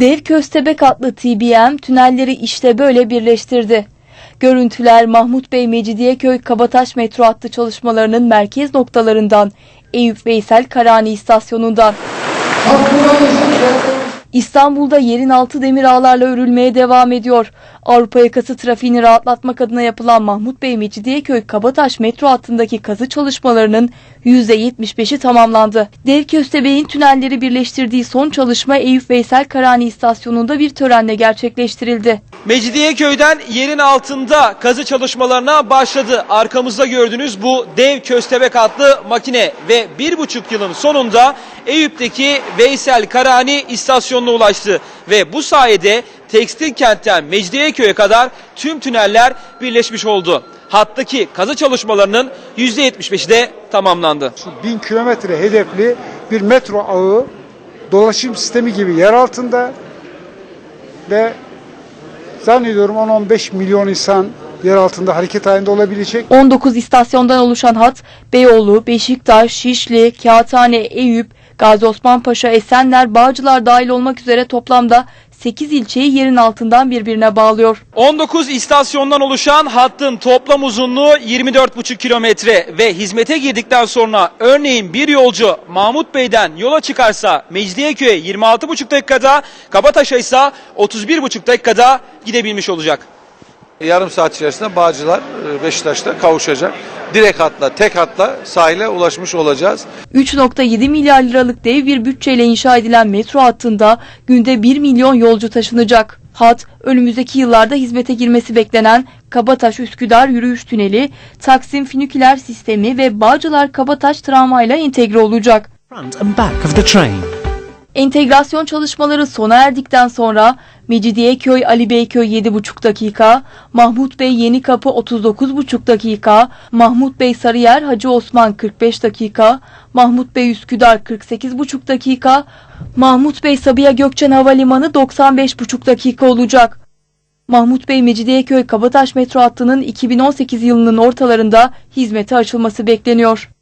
Dev Köstebek adlı TBM tünelleri işte böyle birleştirdi. Görüntüler Mahmut Bey Mecidiyeköy Kabataş metro hattı çalışmalarının merkez noktalarından Eyüp Veysel Karani istasyonundan. İstanbul'da yerin altı demir ağlarla örülmeye devam ediyor. Avrupa yakası trafiğini rahatlatmak adına yapılan Mahmut Bey Mecidiyeköy Kabataş metro hattındaki kazı çalışmalarının %75'i tamamlandı. Dev Köstebek'in tünelleri birleştirdiği son çalışma Eyüp Veysel Karani istasyonunda bir törenle gerçekleştirildi. Mecidiyeköy'den yerin altında kazı çalışmalarına başladı. Arkamızda gördüğünüz bu dev köstebek adlı makine ve bir buçuk yılın sonunda Eyüp'teki Veysel Karani istasyonuna ulaştı. Ve bu sayede tekstil kentten Mecidiyeköy'e kadar tüm tüneller birleşmiş oldu. Hattaki kazı çalışmalarının %75'i de tamamlandı. Şu 1000 kilometre hedefli bir metro ağı dolaşım sistemi gibi yer altında ve zannediyorum 10-15 milyon insan yer altında hareket halinde olabilecek. 19 istasyondan oluşan hat Beyoğlu, Beşiktaş, Şişli, Kağıthane, Eyüp, Gazi Osman Paşa, Esenler, Bağcılar dahil olmak üzere toplamda 8 ilçeyi yerin altından birbirine bağlıyor. 19 istasyondan oluşan hattın toplam uzunluğu 24,5 kilometre ve hizmete girdikten sonra örneğin bir yolcu Mahmut Bey'den yola çıkarsa Mecidiyeköy'e 26,5 dakikada, Kabataş'a ise 31,5 dakikada gidebilmiş olacak. Yarım saat içerisinde Bağcılar e, Beşiktaş'ta kavuşacak. Direkt hatla, tek hatla sahile ulaşmış olacağız. 3.7 milyar liralık dev bir bütçeyle inşa edilen metro hattında günde 1 milyon yolcu taşınacak. Hat, önümüzdeki yıllarda hizmete girmesi beklenen Kabataş-Üsküdar yürüyüş tüneli, Taksim finiküler sistemi ve Bağcılar-Kabataş tramvayla entegre olacak. front and back of the train. Entegrasyon çalışmaları sona erdikten sonra Mecidiyeköy Ali Beyköy 7,5 dakika, Mahmut Bey Yenikapı 39,5 dakika, Mahmut Bey Sarıyer Hacı Osman 45 dakika, Mahmut Bey Üsküdar 48,5 dakika, Mahmut Bey Sabiha Gökçen Havalimanı 95,5 dakika olacak. Mahmut Bey Mecidiyeköy Kabataş metro hattının 2018 yılının ortalarında hizmete açılması bekleniyor.